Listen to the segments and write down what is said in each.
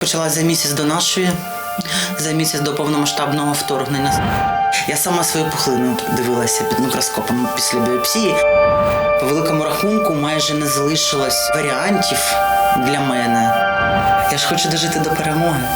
Почала за місяць до нашої, за місяць до повномасштабного вторгнення. Я сама свою пухлину дивилася під мікроскопом після біопсії. По великому рахунку майже не залишилось варіантів для мене. Я ж хочу дожити до перемоги.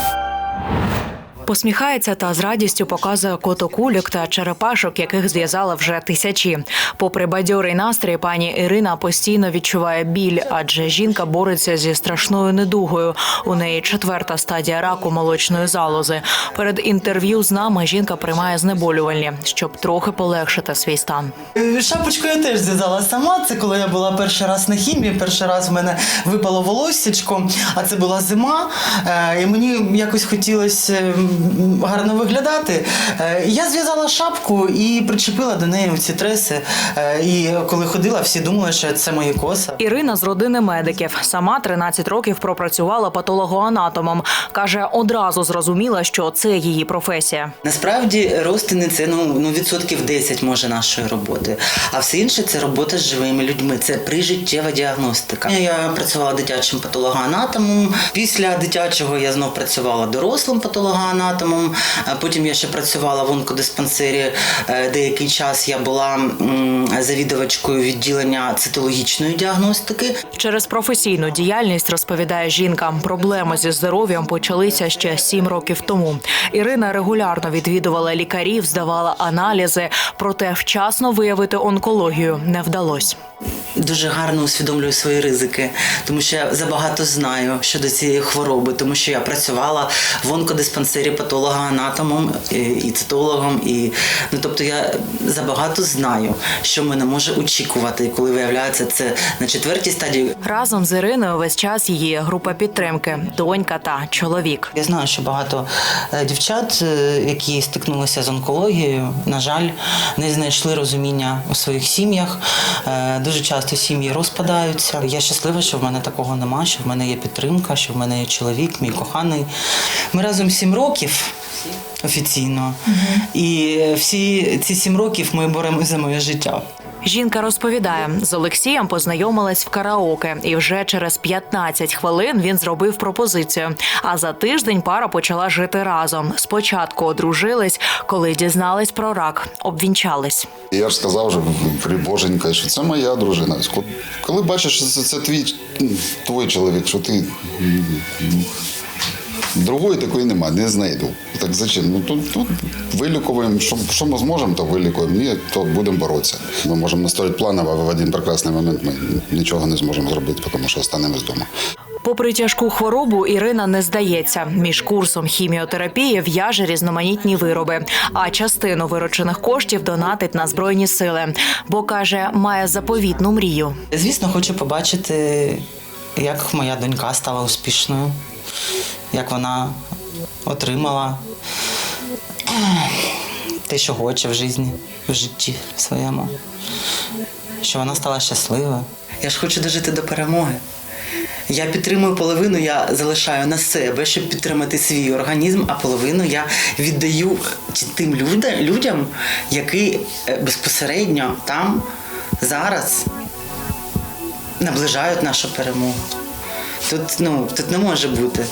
Посміхається та з радістю показує котокульок та черепашок, яких зв'язала вже тисячі. Попри бадьорий настрій, пані Ірина постійно відчуває біль, адже жінка бореться зі страшною недугою. У неї четверта стадія раку молочної залози. Перед інтерв'ю з нами жінка приймає знеболювальні, щоб трохи полегшити свій стан. Е, Шапочку я теж зв'язала сама. Це коли я була перший раз на хімії, перший раз в мене випало волоссячко, а це була зима. е, І мені якось хотілося м, гарно виглядати. Е, Я зв'язала шапку і причепила до неї ці треси. Е, І коли ходила, всі думали, що це мої коси. Ірина з родини медиків. Сама 13 років пропрацювала патологоанатомом. Каже, одразу зрозуміла, що це її професія. Насправді розтини це ну, ну відсотків 10 може нашої роботи. А все інше це робота з живими людьми. Це прижиттєва діагностика. Я працювала дитячим патологоанатомом. Після дитячого я знов працювала дорослим патологоанатомом. А Потім я ще працювала в онкодиспансері. Е, Деякий час я була завідувачкою відділення цитологічної діагностики. Через професійну діяльність розповідає жінка. Проблеми зі здоров'ям почалися ще сім років тому. Ірина регулярно відвідувала лікарів, здавала аналізи, проте вчасно виявити онкологію не вдалося. Дуже гарно усвідомлюю свої ризики, тому що я забагато знаю щодо цієї хвороби, тому що я працювала в онкодиспансері патологоанатомом і, і цитологом, і ну тобто я забагато знаю, що мене може очікувати, коли виявляється це на четвертій стадії. Разом з Іриною весь час її група підтримки, донька та чоловік. Я знаю, що багато е, дівчат, е, які стикнулися з онкологією, на жаль, не знайшли розуміння у своїх сім'ях. Е, Дуже часто сім'ї розпадаються. Я щаслива, що в мене такого нема, що в мене є підтримка, що в мене є чоловік, мій коханий. Ми разом сім років. Офіційно, і всі ці сім років ми боремося за моє життя. Жінка розповідає, з Олексієм познайомилась в караоке, і вже через 15 хвилин він зробив пропозицію. А за тиждень пара почала жити разом. Спочатку одружились, коли дізнались про рак, обвінчались. Я ж сказав вже при Боженька, що це моя дружина. Ко- Коли бачиш, що це, це твій твій чоловік, що ти другої такої нема, не знайду. Так зачем? Ну тут, тут вилікуємо, що, що ми зможемо, то вилікуємо. Ні, то будемо боротися. Ми можемо настроїти план, а в один прекрасний момент ми нічого не зможемо зробити, тому що останемось вдома. Попри тяжку хворобу, Ірина не здається. Між курсом хіміотерапії в'яже різноманітні вироби, а частину виручених коштів донатить на збройні сили, бо каже, має заповітну мрію. Звісно, хочу побачити, як моя донька стала успішною, як вона отримала те, що хоче в житті, в житті своєму, що вона стала щасливою. Я ж хочу дожити до перемоги. Я підтримую половину, я залишаю на себе, щоб підтримати свій організм, а половину я віддаю тим людям, які е, безпосередньо там зараз наближають нашу перемогу. Тут, ну, тут не може бути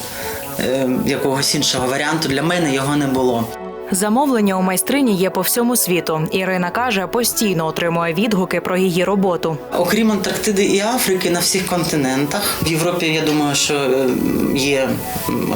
е, якогось іншого варіанту. Для мене його не було. Замовлення у майстрині є по всьому світу. Ірина каже, постійно отримує відгуки про її роботу. Окрім Антарктиди і Африки, на всіх континентах. В Європі, я думаю, що е, є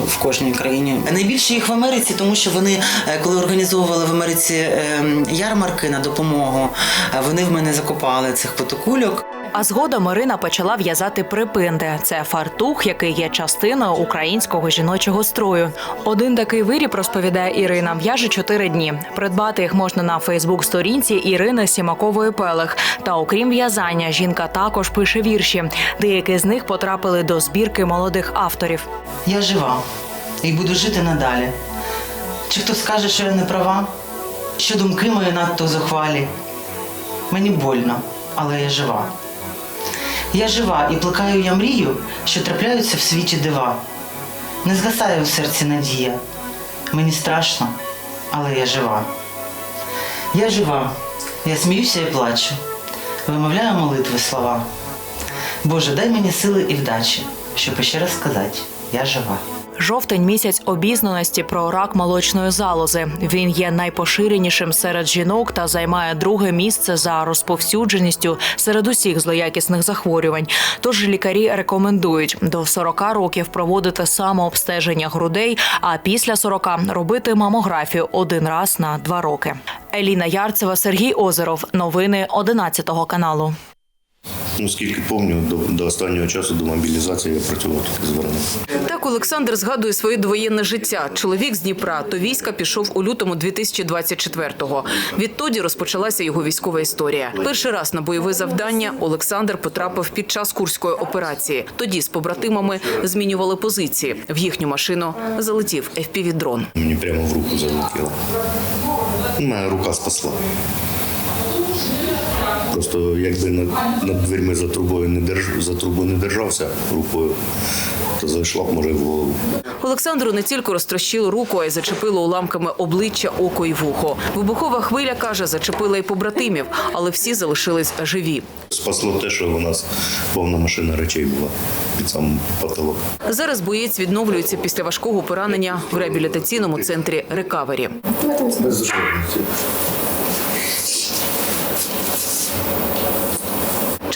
в кожній країні. Найбільше їх в Америці, тому що вони, е, коли організовували в Америці е, ярмарки на допомогу, е, вони в мене закопали цих фотокульок. А згодом Ірина почала в'язати припинди. Це фартух, який є частиною українського жіночого строю. Один такий виріб розповідає Ірина. В'яже чотири дні. Придбати їх можна на Фейсбук-сторінці Ірини Сімакової Пелех. Та окрім в'язання, жінка також пише вірші. Деякі з них потрапили до збірки молодих авторів. Я жива і буду жити надалі. Чи хто скаже, що я не права, що думки мої надто зухвалі? Мені больно, але я жива. Я жива і плекаю я мрію, що трапляються в світі дива. Не згасає у серці надія. Мені страшно, але я жива. Я жива, я сміюся і плачу, вимовляю молитви слова. Боже, дай мені сили і вдачі, щоб ще раз сказати, я жива. Жовтень місяць обізнаності про рак молочної залози. Він є найпоширенішим серед жінок та займає друге місце за розповсюдженістю серед усіх злоякісних захворювань. Тож лікарі рекомендують до 40 років проводити самообстеження грудей, а після 40 робити мамографію один раз на два роки. Еліна Ярцева, Сергій Озеров. Новини 11 каналу. Ну, скільки пам'ятаю, до, до останнього часу, до мобілізації я працював тут з Вороною. Так Олександр згадує своє довоєнне життя. Чоловік з Дніпра до війська пішов у лютому 2024-го. Відтоді розпочалася його військова історія. Перший раз на бойове завдання Олександр потрапив під час курської операції. Тоді з побратимами змінювали позиції. В їхню машину залетів FPV-дрон. Мені прямо в руку залетіло. Мене рука спасла. Просто якби над, над дверми за трубою не держ, за трубу не держався рукою, то зайшла б може в голову. Олександру не тільки розтрощило руку, а й зачепило уламками обличчя, око і вухо. Вибухова хвиля каже, зачепила й побратимів, але всі залишились живі. Спасло те, що у нас повна машина речей була під сам потолок. Зараз боєць відновлюється після важкого поранення в реабілітаційному центрі Рекавері. Без жодності.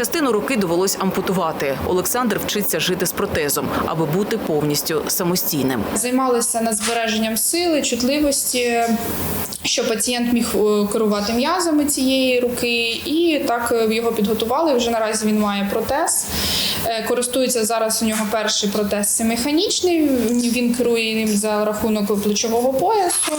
Частину руки довелось ампутувати. Олександр вчиться жити з протезом, аби бути повністю самостійним. Займалися над збереженням сили, чутливості, Що пацієнт міг е, керувати м'язами цієї руки, і так е, його підготували. Вже наразі він має протез. Е, Користується зараз у нього перший протез механічний. Він керує ним за рахунок плечового поясу.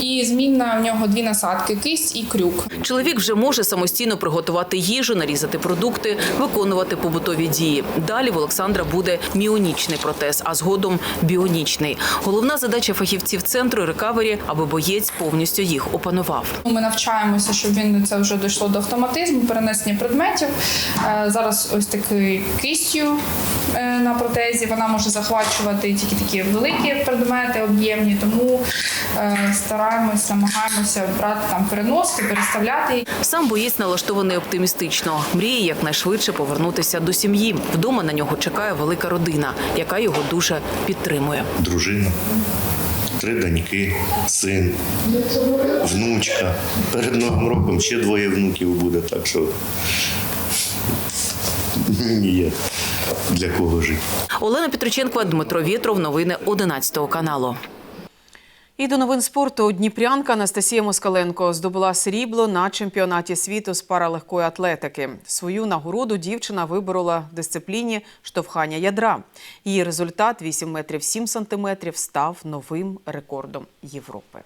І змінна у нього дві насадки: кисть і крюк. Чоловік вже може самостійно приготувати їжу, нарізати продукти, виконувати побутові дії. Далі в Олександра буде міонічний протез, а згодом біонічний. Головна задача фахівців центру Рекавері, аби боєць повністю їх опанував. Ми навчаємося, щоб він це вже дійшло до автоматизму, перенесення предметів. Е, Зараз ось такий кистю е, на протезі. Вона може захвачувати тільки такі великі предмети, об'ємні, тому е, стараємося, намагаємося брати там переноски, переставляти. Сам боєць налаштований оптимістично. Мріє якнайшвидше повернутися до сім'ї. Вдома на нього чекає велика родина, яка його дуже підтримує. Дружина, три доньки, син, внучка. Перед Новим роком ще двоє внуків буде, так що є для кого жити. Олена Петриченкова, Дмитро Вєтров. Новини 11 каналу. І до новин спорту Дніпрянка Анастасія Москаленко здобула срібло на чемпіонаті світу з паралегкої атлетики. Свою нагороду дівчина виборола в дисципліні штовхання ядра. Її результат 8 метрів 7 сантиметрів став новим рекордом Європи.